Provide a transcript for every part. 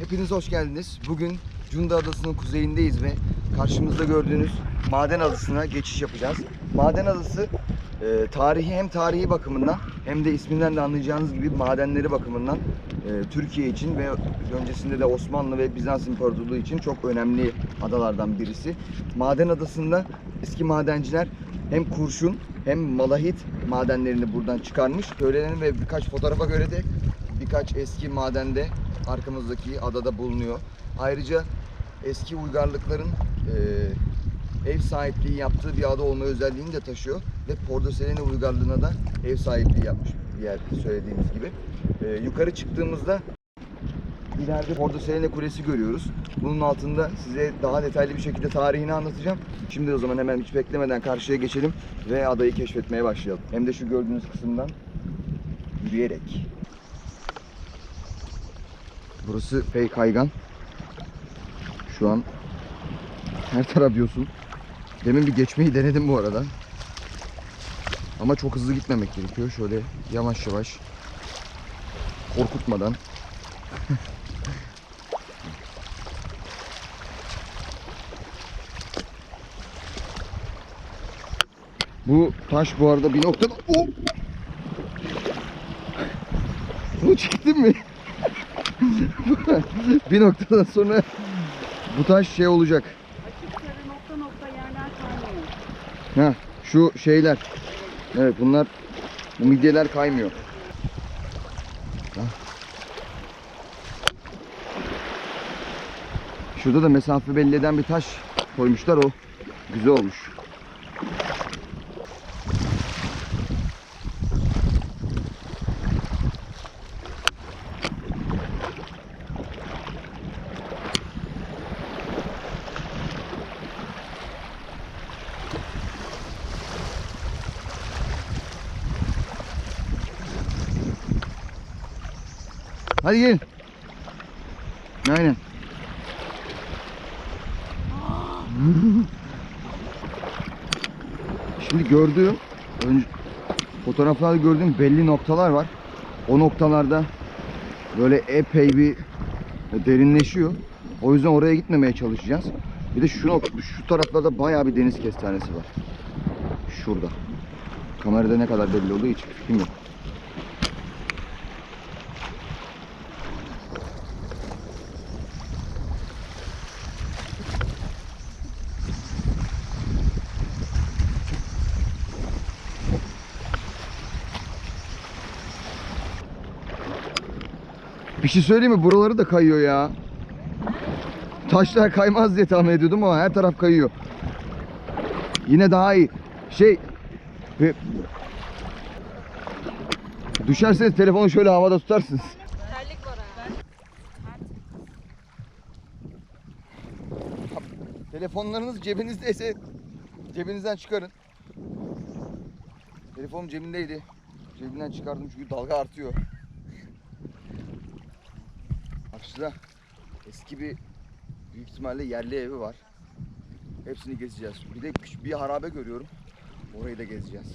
Hepiniz hoş geldiniz. Bugün Cunda Adası'nın kuzeyindeyiz ve karşımızda gördüğünüz Maden Adası'na geçiş yapacağız. Maden Adası e, tarihi hem tarihi bakımından hem de isminden de anlayacağınız gibi madenleri bakımından e, Türkiye için ve öncesinde de Osmanlı ve Bizans İmparatorluğu için çok önemli adalardan birisi. Maden Adası'nda eski madenciler hem kurşun hem malahit madenlerini buradan çıkarmış. Söylenen ve birkaç fotoğrafa göre de birkaç eski madende arkamızdaki adada bulunuyor. Ayrıca eski uygarlıkların e, ev sahipliği yaptığı bir ada olma özelliğini de taşıyor ve Pordoselene uygarlığına da ev sahipliği yapmış bir yer söylediğimiz gibi. E, yukarı çıktığımızda ileride Pordoselene Kulesi görüyoruz. Bunun altında size daha detaylı bir şekilde tarihini anlatacağım. Şimdi o zaman hemen hiç beklemeden karşıya geçelim ve adayı keşfetmeye başlayalım. Hem de şu gördüğünüz kısımdan yürüyerek. Burası pey kaygan. Şu an her taraf yosun. Demin bir geçmeyi denedim bu arada. Ama çok hızlı gitmemek gerekiyor. Şöyle yavaş yavaş korkutmadan. bu taş bu arada bir noktada... Oh! Bu çıktı mı? bir noktadan sonra bu taş şey olacak. Açık sarı nokta nokta yerler kaynıyor. Ha, şu şeyler. Evet bunlar bu midyeler kaymıyor. Ha. Şurada da mesafe belli eden bir taş koymuşlar o. Güzel olmuş. Hadi gelin. Aynen. Şimdi gördüğüm, önce, fotoğraflarda gördüğüm belli noktalar var. O noktalarda böyle epey bir derinleşiyor. O yüzden oraya gitmemeye çalışacağız. Bir de şu şu taraflarda bayağı bir deniz kestanesi var. Şurada. Kamerada ne kadar belli oluyor hiç fikrim yok. Bir şey söyleyeyim mi? Buraları da kayıyor ya. Taşlar kaymaz diye tahmin ediyordum ama her taraf kayıyor. Yine daha iyi. Şey... e, Düşerseniz telefonu şöyle havada tutarsınız. Terlik var ha. Telefonlarınız cebinizdeyse cebinizden çıkarın. Telefonum cebimdeydi. Cebimden çıkardım çünkü dalga artıyor. Karşıda eski bir büyük ihtimalle yerli evi var. Hepsini gezeceğiz. Bir de bir harabe görüyorum. Orayı da gezeceğiz.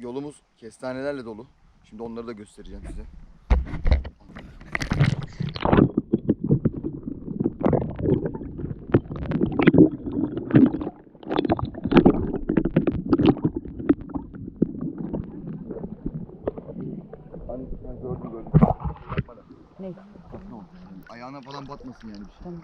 Yolumuz kestanelerle dolu. Şimdi onları da göstereceğim size. Ayağına falan batmasın yani bir şey. Tamam.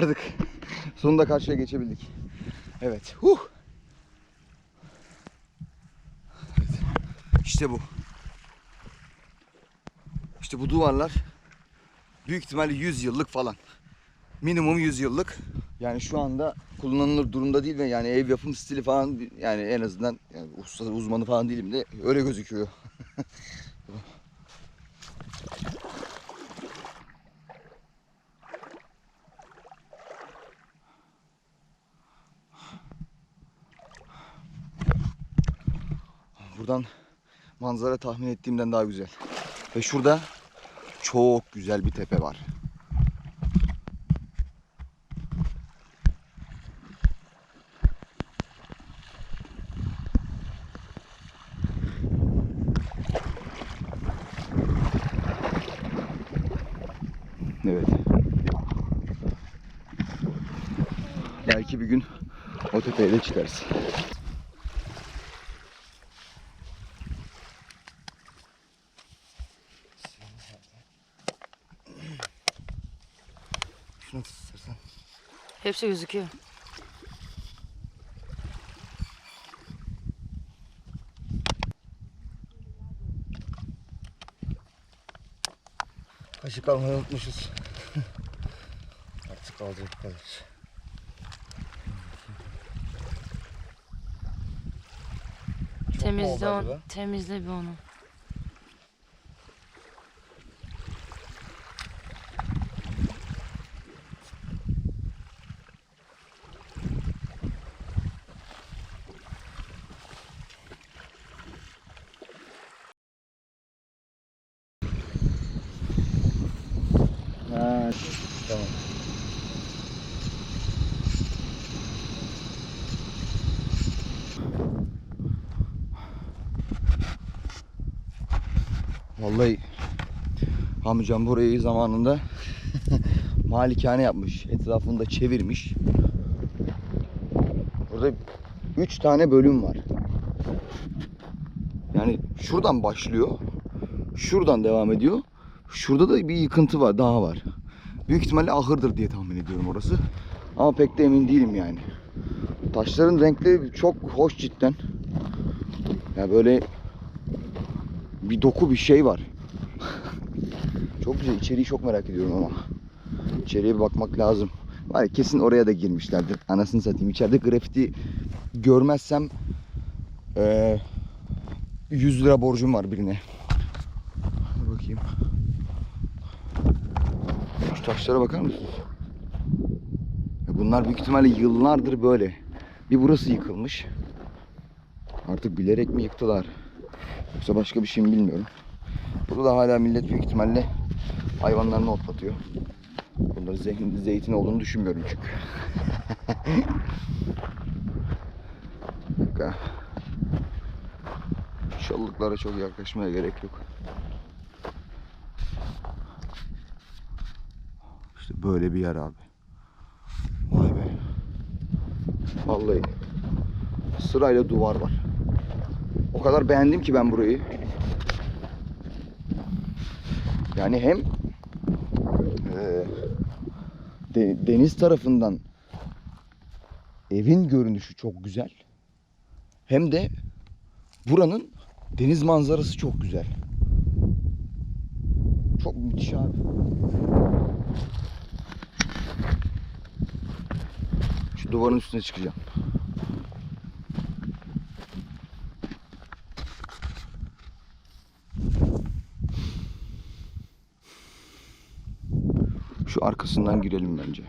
Başardık. Sonunda karşıya geçebildik. Evet. Huh. Evet. İşte bu. İşte bu duvarlar büyük ihtimalle 100 yıllık falan. Minimum 100 yıllık. Yani şu anda kullanılır durumda değil ve yani ev yapım stili falan yani en azından yani usta uzmanı falan değilim de öyle gözüküyor. Buradan manzara tahmin ettiğimden daha güzel. Ve şurada çok güzel bir tepe var. Evet. Belki bir gün o tepeye de çıkarız. Hepsi gözüküyor. Kaşık almayı unutmuşuz. Artık alacak kadar. Temizle acaba? Temizle bir onu. Ha, tamam. Vallahi amcam burayı zamanında malikane yapmış. Etrafını da çevirmiş. Burada üç tane bölüm var. Yani şuradan başlıyor. Şuradan devam ediyor. Şurada da bir yıkıntı var, daha var. Büyük ihtimalle ahırdır diye tahmin ediyorum orası. Ama pek de emin değilim yani. Taşların renkleri çok hoş cidden. Ya böyle bir doku bir şey var. çok güzel. İçeriği çok merak ediyorum ama. İçeriye bir bakmak lazım. Var kesin oraya da girmişlerdir. Anasını satayım. İçeride grafiti görmezsem eee 100 lira borcum var birine. Dur bakayım. Şu taşlara bakar mısınız? Bunlar büyük ihtimalle yıllardır böyle. Bir burası yıkılmış. Artık bilerek mi yıktılar? Yoksa başka bir şey mi bilmiyorum. Burada da hala millet büyük ihtimalle hayvanlarını otlatıyor. Bunda zeytin, zeytin olduğunu düşünmüyorum çünkü. Çalılıklara çok yaklaşmaya gerek yok. İşte böyle bir yer abi. Vay be. Vallahi sırayla duvar var. O kadar beğendim ki ben burayı. Yani hem de- deniz tarafından evin görünüşü çok güzel. Hem de buranın deniz manzarası çok güzel. Çok müthiş abi. Şu duvarın üstüne çıkacağım. Şu arkasından girelim bence.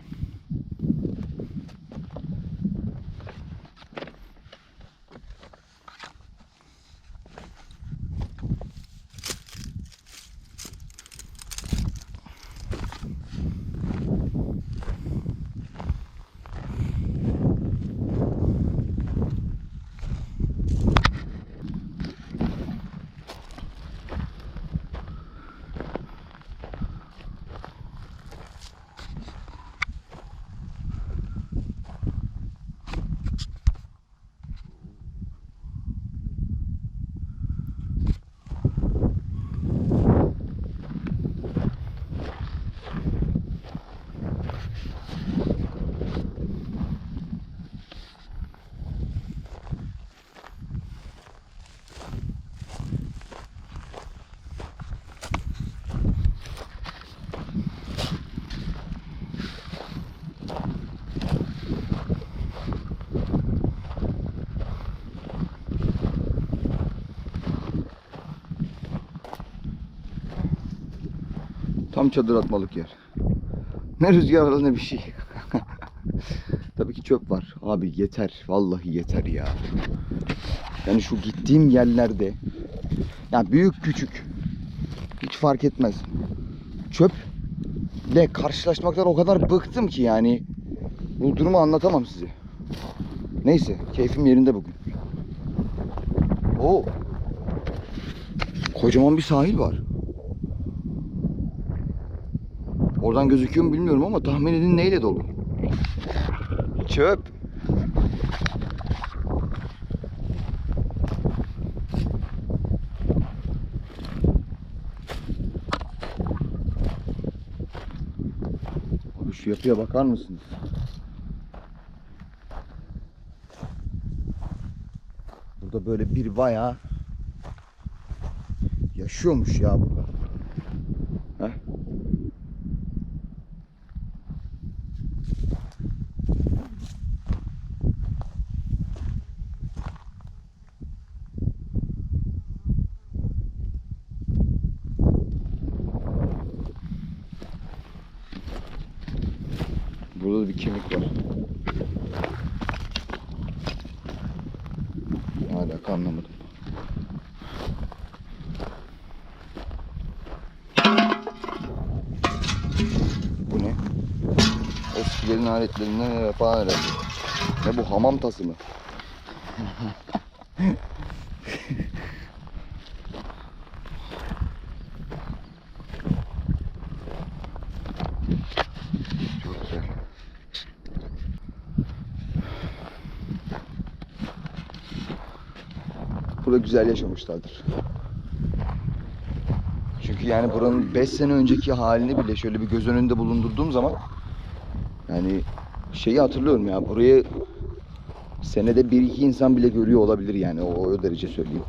Tam çadır atmalık yer. Ne rüzgar ne bir şey. Tabii ki çöp var. Abi yeter. Vallahi yeter ya. Yani şu gittiğim yerlerde ya büyük küçük hiç fark etmez. Çöple karşılaşmaktan o kadar bıktım ki yani bu durumu anlatamam size. Neyse keyfim yerinde bugün. Oo. Kocaman bir sahil var. Oradan gözüküyor mu bilmiyorum ama tahmin edin neyle dolu. Çöp. Abi şu yapıya bakar mısınız? Burada böyle bir bayağı yaşıyormuş ya burada. Burada da bir kemik var. Alaka anlamadım. Bu ne? Eskilerin aletlerinden yapan herhalde. Ne bu hamam tası mı? Burada güzel yaşamışlardır. Çünkü yani buranın 5 sene önceki halini bile şöyle bir göz önünde bulundurduğum zaman yani şeyi hatırlıyorum ya burayı senede bir iki insan bile görüyor olabilir yani o, o derece söyleyeyim.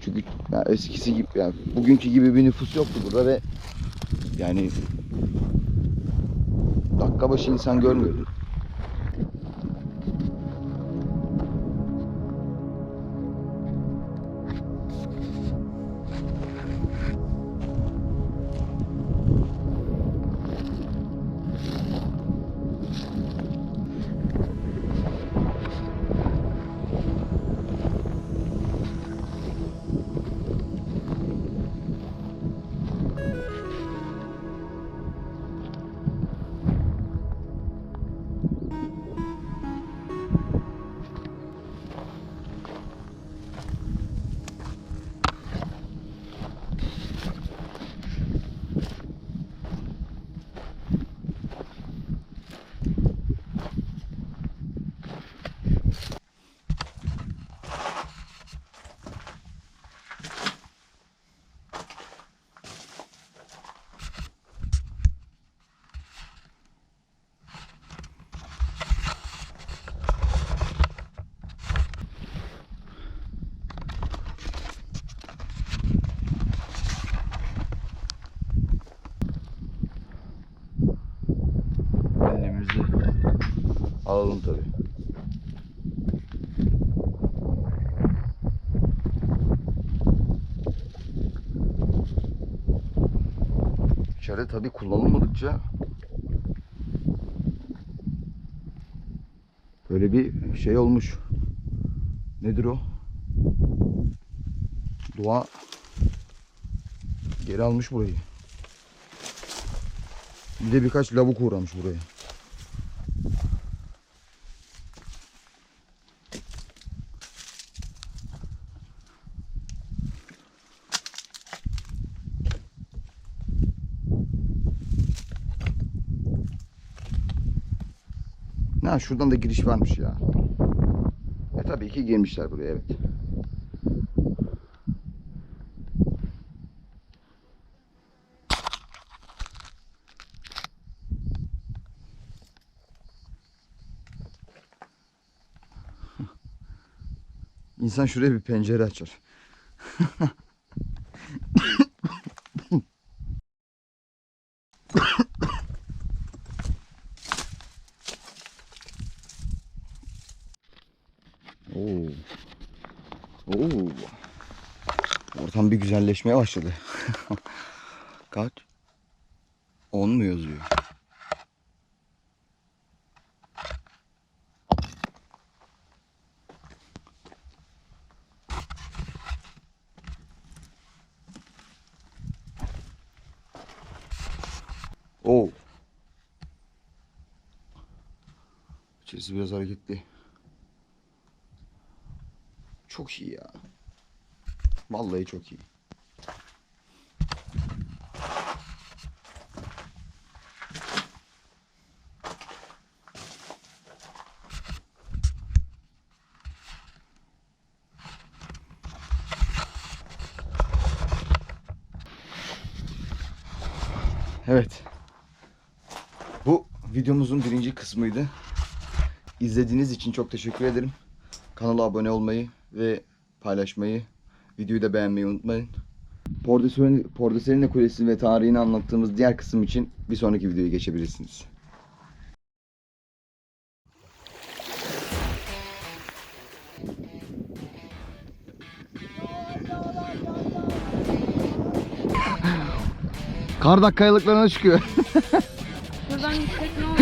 Çünkü ya eskisi gibi yani bugünkü gibi bir nüfus yoktu burada ve yani dakika başı insan görmüyordu. Alalım tabii. İçeride tabii kullanılmadıkça böyle bir şey olmuş. Nedir o? Doğa geri almış burayı. Bir de birkaç lavuk uğramış buraya. Ha şuradan da giriş varmış ya. E tabii ki girmişler buraya evet. İnsan şuraya bir pencere açar. Oo. Oo. Ortam bir güzelleşmeye başladı. Kaç? 10 mu yazıyor? Oo. İçerisi biraz hareketli. Çok iyi ya. Vallahi çok iyi. Evet. Bu videomuzun birinci kısmıydı. İzlediğiniz için çok teşekkür ederim. Kanala abone olmayı ve paylaşmayı, videoyu da beğenmeyi unutmayın. Pordeselina Kulesi ve tarihini anlattığımız diğer kısım için bir sonraki videoya geçebilirsiniz. Kardak kayalıklarına çıkıyor. Buradan gitsek ne olur?